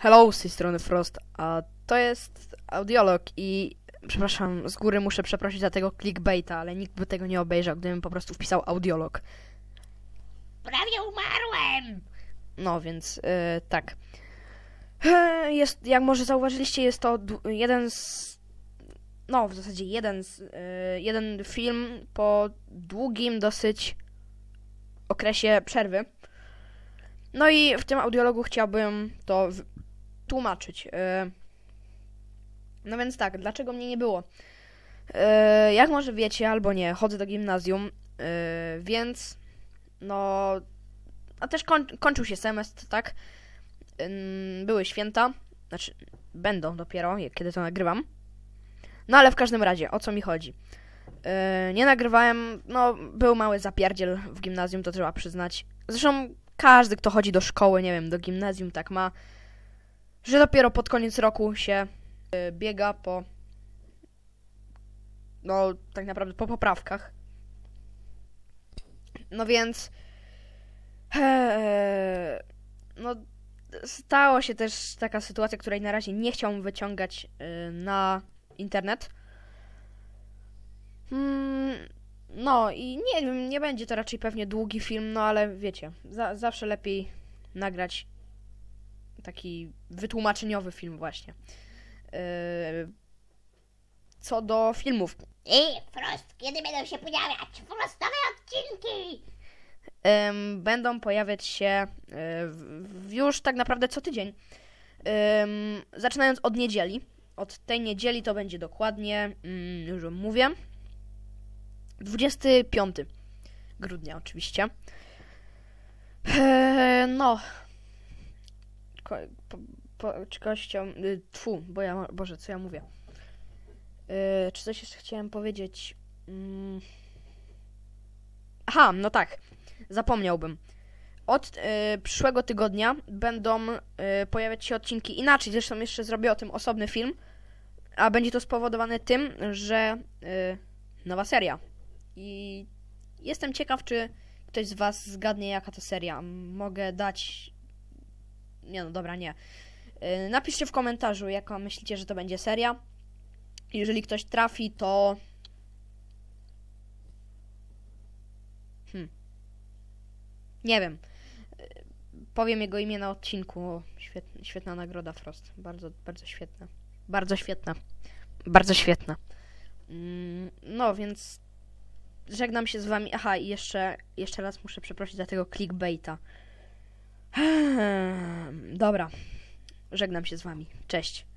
Hello, z tej strony Frost, a to jest audiolog i przepraszam, z góry muszę przeprosić za tego clickbaita, ale nikt by tego nie obejrzał, gdybym po prostu wpisał audiolog. Prawie umarłem! No więc yy, tak. E, Jest, jak może zauważyliście, jest to jeden z. No, w zasadzie jeden z. y, jeden film po długim dosyć okresie przerwy. No i w tym audiologu chciałbym to tłumaczyć. y. No więc tak, dlaczego mnie nie było? Y, Jak może wiecie, albo nie, chodzę do gimnazjum, y, więc no a też koń, kończył się semestr, tak? Były święta, znaczy będą dopiero, kiedy to nagrywam. No ale w każdym razie, o co mi chodzi? Nie nagrywałem, no był mały zapierdziel w gimnazjum, to trzeba przyznać. Zresztą każdy, kto chodzi do szkoły, nie wiem, do gimnazjum, tak ma, że dopiero pod koniec roku się yy, biega po, no tak naprawdę po poprawkach. No więc no, stało się też taka sytuacja, której na razie nie chciałbym wyciągać y, na internet. Mm, no i nie wiem, nie będzie to raczej pewnie długi film, no ale wiecie, za, zawsze lepiej nagrać taki wytłumaczeniowy film właśnie. Eee, co do filmów, Ej, Frost, kiedy będą się pojawiać Frostowe odcinki? będą pojawiać się w już tak naprawdę co tydzień. Zaczynając od niedzieli. Od tej niedzieli to będzie dokładnie, mm, już mówię, 25 grudnia oczywiście. E, no. Ko, po, po, czy y, tfu, bo ja, Boże, co ja mówię. E, czy coś jeszcze chciałem powiedzieć? Mm. Aha, no tak zapomniałbym. Od y, przyszłego tygodnia będą y, pojawiać się odcinki inaczej. Zresztą jeszcze zrobię o tym osobny film. A będzie to spowodowane tym, że y, nowa seria. I jestem ciekaw, czy ktoś z Was zgadnie, jaka to seria. Mogę dać. Nie no, dobra, nie. Y, napiszcie w komentarzu, jaka myślicie, że to będzie seria. Jeżeli ktoś trafi, to Nie wiem. Y, Powiem jego imię na odcinku. Świetna, świetna nagroda Frost. Bardzo, bardzo świetna. Bardzo świetna. Bardzo świetna. Mm, No, więc żegnam się z wami. Aha, i jeszcze, jeszcze raz muszę przeprosić za tego clickbaita. Dobra. Żegnam się z wami. Cześć.